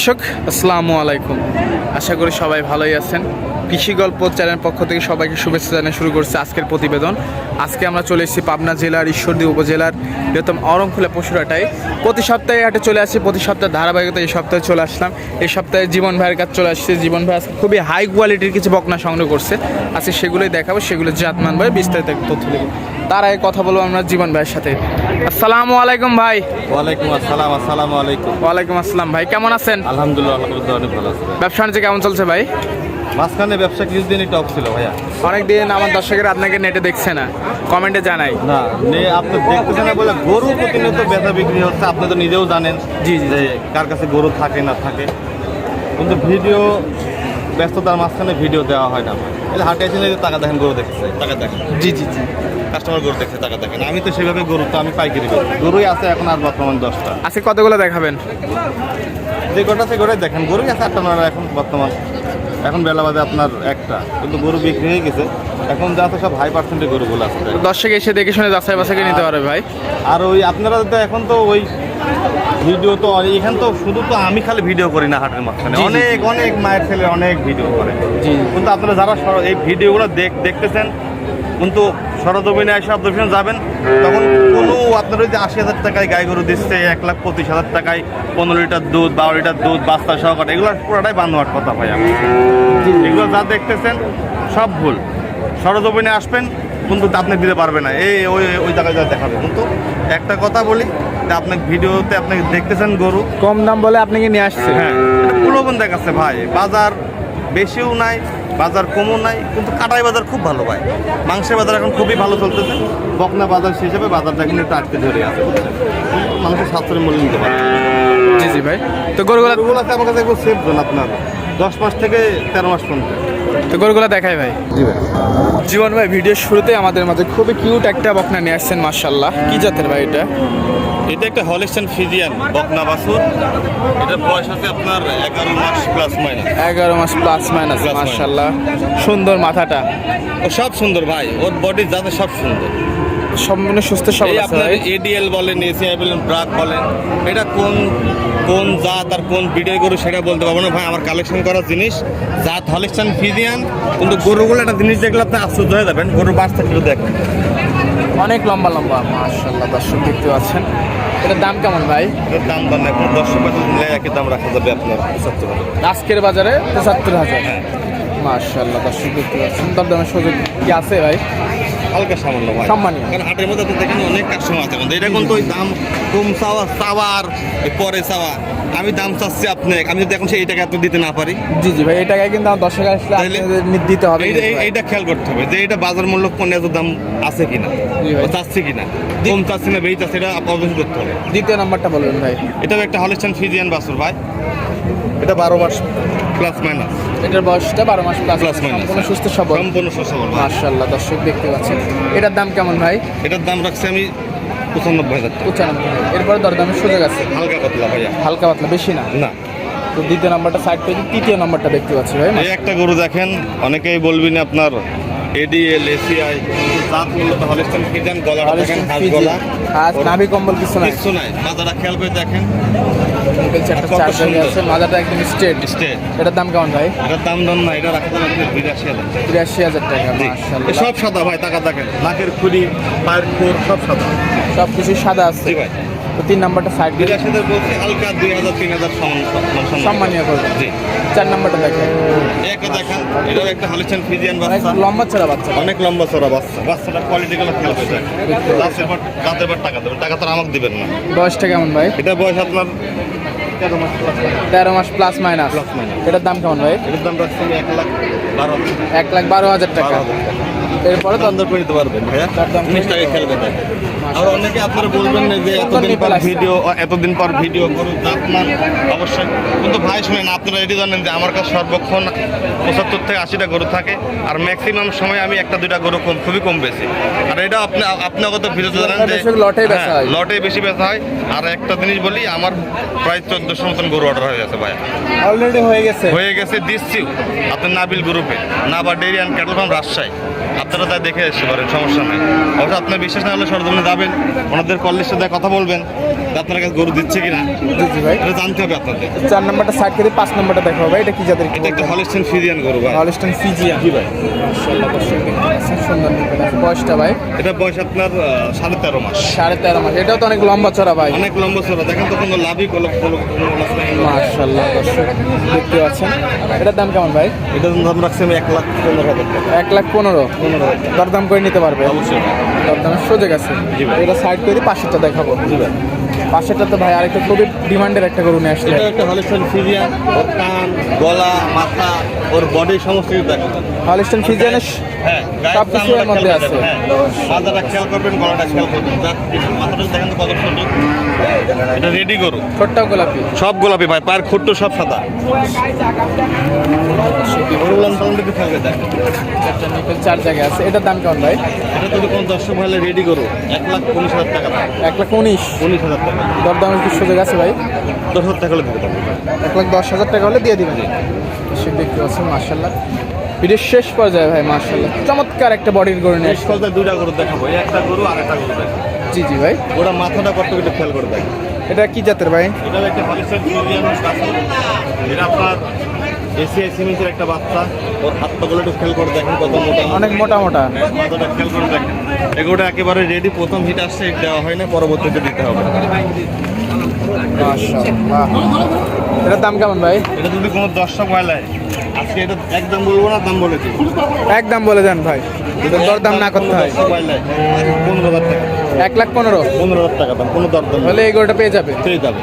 দর্শক, আসসালামু আলাইকুম। আশা করি সবাই ভালোই আছেন। কৃষি গল্প চ্যানেল পক্ষ থেকে সবাইকে শুভেচ্ছা জানিয়ে শুরু করছে আজকের প্রতিবেদন। আজকে আমরা চলে এসেছি পাবনা জেলার, ঈশ্বরদী উপজেলার বৃহত্তম অরংখোলা পশুরাটায়। প্রতি সপ্তাহে হাটে চলে আসি, প্রতি সপ্তাহে ধারাবাহিকতা এই সপ্তাহে চলে আসলাম। এই সপ্তাহে জীবন ভাইয়ের কাছে চলে আসছে। জীবন ভাই আজকে খুবই হাই কোয়ালিটির কিছু বকনা সংগ্রহ করছে। আজকে সেগুলোই দেখাবো সেগুলো জাতমান ভাই বিস্তারিত তথ্য দেবো। তার আগে কথা বলব আমরা জীবন ভাইয়ের সাথে। আসসালামু আলাইকুম ভাই। ওয়ালাইকুম আসসালাম আসসালামু আলাইকুম। ওয়ালাইকুম আসসালাম ভাই কেমন আছেন? আলহামদুলিল্লাহ আলহামদুলিল্লাহ অনেক ভালো আছে ব্যবসা বাণিজ্য কেমন চলছে ভাই? মাঝখানে ব্যবসা কিছুদিনই টপ ছিল ভাইয়া। অনেকদিন আমার দর্শকের আপনাকে নেটে দেখছে না কমেন্টে জানাই। না নে আপনি দেখতেছেন না বলে গরু প্রতিনিয়ত বেচা বিক্রি হচ্ছে আপনি তো নিজেও জানেন জি, জি। কার কাছে গরু থাকে না থাকে। কিন্তু ভিডিও ব্যস্ততার মাঝখানে ভিডিও দেওয়া হয় না। তাহলে হাটে এসে টাকা দেখেন গরু দেখছে টাকা দেখেন। জি জি জি। কাস্টমার গরু দেখছে টাকা দেখেন। আমি তো সেভাবে গরু তো আমি পাইকারি করি গরুই আছে এখন আর বর্তমান দশটা। আছে কতগুলো দেখাবেন? যে গোটা সে গোটাই দেখেন। গরুই আছে আটটা নয় এখন বর্তমান। এখন বেলা বাজে আপনার একটা কিন্তু গরু বিক্রি হয়ে গেছে। এখন যা তো সব হাই পার্সেন্টে গরুগুলো আছে। দর্শক এসে দেখে শুনে যাচাই বাছাই নিতে পারবে ভাই। আর ওই আপনারা তো এখন তো ওই ভিডিও তো এখান তো শুধু তো আমি খালি ভিডিও করি না হাটের মাঝখানে। অনেক অনেক মায়ের ছেলে অনেক ভিডিও করে। জি কিন্তু আপনারা যারা এই ভিডিওগুলো দেখ দেখতেছেন কিন্তু সরজমিনে এসে অবজেকশন যাবেন তখন কোনো আপনার ওই যে আশি হাজার টাকায় গাই গরু দিচ্ছে এক লাখ পঁচিশ হাজার টাকায় পনেরো লিটার দুধ বারো লিটার দুধ বাস্তা সহকারে এগুলো পুরোটাই বানোয়ার কথা ভাই আমি এগুলো যা দেখতেছেন সব ভুল। সরজমিনে আসবেন কিন্তু আপনি দিতে পারবে না। এই ওই ওই জায়গায় যা দেখাবে। কিন্তু একটা কথা বলি যে আপনি ভিডিওতে আপনি দেখতেছেন গরু। কম দাম বলে আপনাকে নিয়ে আসছে হ্যাঁ প্রলোভন দেখাচ্ছে ভাই। বাজার বেশিও নাই বাজার কমও নাই কিন্তু কাটাই বাজার খুব ভালো পায় মাংসের বাজার এখন খুবই ভালো চলতেছে। বকনা বাজার সেই হিসাবে বাজারটা কিন্তু একটু আটকে ধরে আছে। মানুষের সাশ্রয় মূল্য নিতে পারে। জি জি ভাই। তো গরুগুলো গরুগুলো আছে আমার কাছে সেফ জোন আপনার। দশ মাস থেকে তেরো মাস পর্যন্ত। তো গরুগুলো দেখাই ভাই। জি জীবন ভাই ভিডিওর শুরুতে আমাদের মাঝে খুবই কিউট একটা বকনা নিয়ে আসছেন মার্শাল্লাহ কি জাতের ভাই এটা? এটা একটা হলিস্টান ফিজিয়ান বকনা বাসুর এটা বয়স আছে আপনার এগারো মাস প্লাস মাইনাস এগারো মাস প্লাস মাইনাস। মার্শাল্লাহ সুন্দর মাথাটা। ও সব সুন্দর ভাই ওর বডি যাতে সব সুন্দর। সম্পূর্ণ সুস্থ সবল আছে এডিএল বলেন এসিআই বলেন ব্রাক বলেন এটা কোন কোন জাত আর কোন বিডের গরু সেটা বলতে পারব না। ভাই আমার কালেকশন করা জিনিস জাত হলিস্টান ফিজিয়ান কিন্তু গরুগুলো একটা জিনিস দেখলে আপনি আশ্চর্য হয়ে যাবেন গরুর বাচ্চা একটু দেখেন। অনেক লম্বা লম্বা মার্শাল্লাহ দর্শক দেখতে পাচ্ছেন। এটার দাম কেমন ভাই? এটার দাম দাম এখন দশ পঁয়ত্রিশ মিলে একই দাম রাখা যাবে আপনার পঁচাত্তর হাজার। আজকের বাজারে পঁচাত্তর হাজার। হ্যাঁ। মার্শাল্লাহ দর্শক দেখতে পাচ্ছেন। দরদামের সুযোগ কি আছে ভাই? হালকা সামান্য ভাই সম্মানীয়। কারণ হাটের মধ্যে তো দেখেন অনেক কাস্টমার আছে। আমাদের এটা কিন্তু ওই দাম কম চাওয়া চাওয়ার পরে চাওয়া। আমি দাম চাচ্ছি আপনি আমি যদি এখন সেই টাকা আপনি দিতে না পারি। জি জি ভাই এই টাকায় কিন্তু আমার দর্শক আসলে দিতে হবে। এইটা- খেয়াল করতে হবে যে এটা বাজার মূল্য এত দাম আছে কিনা চাচ্ছে কিনা। কম চাচ্ছে না বেশি চাচ্ছে এটা অবশ্যই করতে হবে। দ্বিতীয় নাম্বারটা বলবেন ভাই। এটাও একটা হলিস্টান ফিজিয়ান বাসুর ভাই। এটা বারো মাস প্লাস মাইনাস। এটার বয়সটা বারো মাস প্লাস Plus minus, সম্পূর্ণ হ্যাঁ। সুস্থ সবল। সম্পূর্ণ সুস্থ সবল মার্শাল্লাহ দর্শক দেখতে পাচ্ছেন। এটার দাম কেমন ভাই? এটার দাম রাখছি আমি পঁচানব্বই হাজার পঁচানব্বই এরপরে দরদামের সুযোগ আছে? হালকা পাতলা ভাইয়া। হালকা পাতলা বেশি না? না। তো দ্বিতীয় নাম্বারটা সাইড পেয়েছি তৃতীয় নাম্বারটা দেখতে পাচ্ছি ভাই এই একটা গরু দেখেন অনেকেই বলবেন আপনার এডিএল এসিআই জাত মূলত হলিস্টান ফিজিয়ান গলাটা দেখেন হাত গলা। হাত নাভি কম্বল কিছু নাই। খেয়াল করে দেখেন। একদম স্ট্রেট এটার দাম কেমন ভাই? এটার দাম দাম না এটা রাখা যাবে বিরাশি হাজার টাকা। বিরাশি হাজার সব সাদা ভাই টাকা দেখেন। নাকের খুলি পায়ের খুর সব সাদা। সব কিছু সাদা আছে। ভাই। তো তিন নাম্বারটা সাইড দিয়ে হাজার বলছি হালকা দুই হাজার তিন হাজার সম্মানীয় করবে জি। চার নাম্বারটা দেখে। এই একটা দেখেন এটাও একটা হলিস্টান ফিজিয়ান বাচ্চা। লম্বা ছাড়া বাচ্চা। অনেক লম্বা চড়া বাচ্চা। বাচ্চাটা কোয়ালিটি গুলো খেয়াল করে দেখেন। দাঁতের পর দাঁতের পর টাকা দেবেন। টাকা তো আমাকে দিবেন না। বয়সটা কেমন ভাই? এটা বয়স আপনার তেরো মাস। প্লাস মাইনাস এটার দাম কেমন ভাই? এটার দাম রাখছি এক লাখ বারো এক লাখ বারো হাজার টাকা। এরপরে তো দাম করে দিতে পারবেন ভাইয়া। জিনিস টাকা খেলবে আর অনেকে আপনারা বলবেন না যে এতদিন পর ভিডিও এতদিন পর ভিডিও করুন আপনার অবশ্যই। কিন্তু ভাই শুনেন আপনারা এটি জানেন যে আমার কাছে সর্বক্ষণ পঁচাত্তর থেকে আশিটা গরু থাকে আর ম্যাক্সিমাম সময় আমি একটা দুইটা গরু কম খুবই কম বেশি আর এটা আপনি আপনি কত ভিডিও জানেন যে বেশিরভাগ হ্যাঁ, লটে বেশি বেচা হয়। আর একটা জিনিস বলি আমার প্রায় চোদ্দশো মতন গরু অর্ডার হয়ে গেছে ভাই অলরেডি হয়ে গেছে? হয়ে গেছে দিচ্ছিও আপনার নাবিল গ্রুপে। Naba dairy and cattle farm Rajshahi. আপনারা তাই দেখে এসে পারেন সমস্যা নেই। অবশ্য আপনার বিশ্বাস না হলে সরজমিনে যাবেন ওনাদের কলের সাথে কথা বলবেন আপনার কাছে গরু দিচ্ছে কিনা এটা জানতে হবে আপনাদের। চার নম্বরটা সাইড করে পাঁচ নম্বরটা দেখাবো ভাই এটা কি জাতের এটা একটা হলিস্টেন ফিজিয়ান গরু ভাই। হলস্টন ফিজিয়ান জি ভাই। বয়সটা ভাই? এটা বয়স আপনার সাড়ে তেরো মাস। সাড়ে তেরো মাস। এটাও তো অনেক লম্বা চড়া ভাই। অনেক লম্বা ছোট দেখেন তো কোনো লাভই কোনো নেই। দর্শক দেখতে পাচ্ছেন। এটার দাম কেমন ভাই? এটার দাম রাখছি আমি এক লাখ পনেরো হাজার টাকা। এক লাখ পনেরো। পনেরো। দরদাম করে নিতে পারবে। অবশ্যই। দরদামের সুযোগ গেছে। এটা সাইড করে পাশেরটা দেখাবো। জি ভাই। পাশেরটা তো ভাই আরেকটা খুবই ডিমান্ডের একটা গরু নিয়ে আসলে। এটা একটা হলিস্টেন ফিজিয়ান ওর কান গলা মাথা ওর বডি সমস্ত কিছু দেখেন হলস্টন ফিজিয়ানের হ্যাঁ সব কিছু এর মধ্যে আছে। হ্যাঁ মাথাটা খেয়াল করবেন গলাটা খেয়াল করবেন। মাথাটা দেখেন তো কত সুন্দর। এটা রেডি করু ছোট্টাও গোলাপি। সব গোলাপি ভাই পায়ের খুট্ট সব সাদা। চার জায়গায় আছে। এটার দাম কেমন ভাই? এটা যদি কোনো দর্শক হলে রেডি করো এক লাখ উনিশ হাজার টাকা এক লাখ উনিশ। উনিশ হাজার টাকা। দরদামের কিছু সুযোগ আছে ভাই? দশ হাজার টাকা হলে দিতে পারব। এক লাখ দশ হাজার টাকা হলে দিয়ে দিবেন। সে দেখতে পাচ্ছেন মার্শাল্লাহ ভিডিওর শেষ পর্যায়ে ভাই মার্শাল্লাহ চমৎকার একটা বডির গরু নিয়ে নেক্সট কলতে দুইটা গরু দেখাবো। একটা গরু আর একটা গরু দেখাবো। জি জি ভাই। ওরা মাথাটা কত একটু খেয়াল করে দেখ এটা কি জাতের ভাই? এটা একটা কাছে এটা আপনার এসিআই সিমেন্টের একটা বাচ্চা। ওর হাত পাগুলো একটু খেয়াল করে দেখেন কত মোটা। অনেক মোটা মোটা। খেয়াল করে দেখেন। এগুলোটা একেবারে রেডি প্রথম হিট আসছে দেওয়া হয় না পরবর্তীতে দিতে হবে। এটার দাম কেমন ভাই? এটা যদি কোনো দর্শক হয় আজকে এটা একদম বলব না দাম বলে একদম বলে দেন ভাই। এটার দরদাম না করতে হয়। হয় পনেরো হাজার টাকা। এক লাখ পনেরো। পনেরো হাজার টাকা দাম কোনো দরদাম হলে এই গরুটা পেয়ে যাবে? পেয়ে যাবে।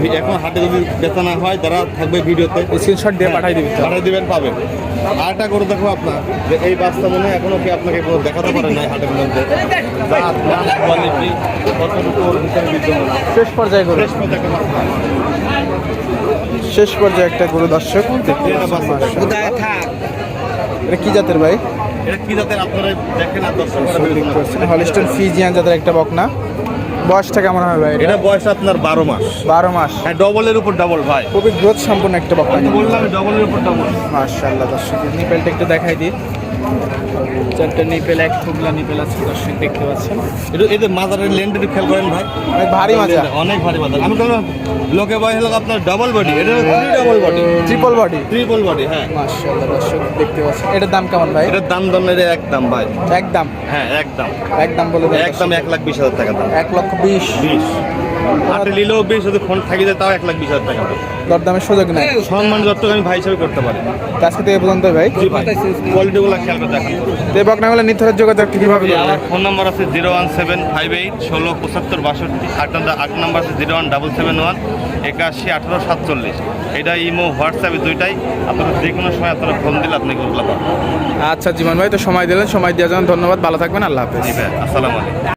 যদি এখন হাটে যদি বেচা না হয় তারা থাকবে ভিডিওতে স্ক্রিনশট দিয়ে পাঠাই দিবি তো। পাঠিয়ে দিবেন পাবেন। আরেকটা করে দেখো আপনার যে এই বাচ্চা মনে হয় এখনও কি আপনাকে দেখাতে পারে নাই হাটের মধ্যে? দাঁত মান কোয়ালিটি কতটুকু ওর ভিতরে বিদ্যমান? শেষ পর্যায়ে গরু। ফ্রেশ করে শেষ পর্যায়ে একটা গরু দর্শক। এটা কি জাতের ভাই? এটা কি জাতের আপনারা দেখেন আর দর্শক হলিস্টন ফিজিয়ান জাতের একটা বকনা। বয়সটা কেমন হয় ভাই এটা? বয়স আপনার বারো মাস। বারো মাস। হ্যাঁ ডবলের উপর ডবল ভাই। খুবই গ্রোথ সম্পূর্ণ একটা বকনা। বললাম ডবলের উপর ডবল মাশাআল্লাহ দর্শক নিপেলটা একটু দেখাই দিই। চারটা নিপেল এক টুকলা নিপেল আছে দর্শক দেখতে পাচ্ছেন। এটা এদের মাজারের লেন্ড একটু খেয়াল করেন ভাই। অনেক ভারী মাজা অনেক ভারী মাজার। আমি বললাম লোকে বয় হলো আপনার ডাবল বডি এটা three double body triple body triple body হ্যাঁ। মাশাআল্লাহ দর্শক দেখতে পাচ্ছেন। এটার দাম কেমন ভাই? এটার দাম দাম এটা একদম ভাই। একদম? হ্যাঁ একদম। একদম বলে দেন একদম এক লাখ বিশ হাজার টাকা দাম। এক লক্ষ বিশ। বিশ। হাতে নিলেও বিশ যদি ফোন থাকি যায় তাও এক লাখ বিশ হাজার টাকা। দাম দরদামের সুযোগ নেই। সম্মান যতটুকু আমি ভাই হিসাবে করতে পারি। আজকে থেকে পর্যন্ত ভাই। জি ভাই কোয়ালিটিগুলো খেয়াল করে দেখান। তো বকনাগুলো নির্ধারিত যোগাযোগ কীভাবে আমার ফোন নাম্বার আছে zero one seven five eight ষোলো পঁচাত্তর বাষট্টি। আট নাম্বার আট নাম্বার আছে zero one double seven one একাশি আঠারো সাতচল্লিশ। এটা ইমো হোয়াটসঅ্যাপে দুইটাই। আপনারা যে কোনো সময় আপনারা ফোন দিলে আপনি পাবেন। আচ্ছা জীবন ভাই তো সময় দিলেন সময় দেওয়ার জন্য ধন্যবাদ। ভালো থাকবেন আল্লাহ হাফেজ। জি ভাই আসসালামু আলাইকুম।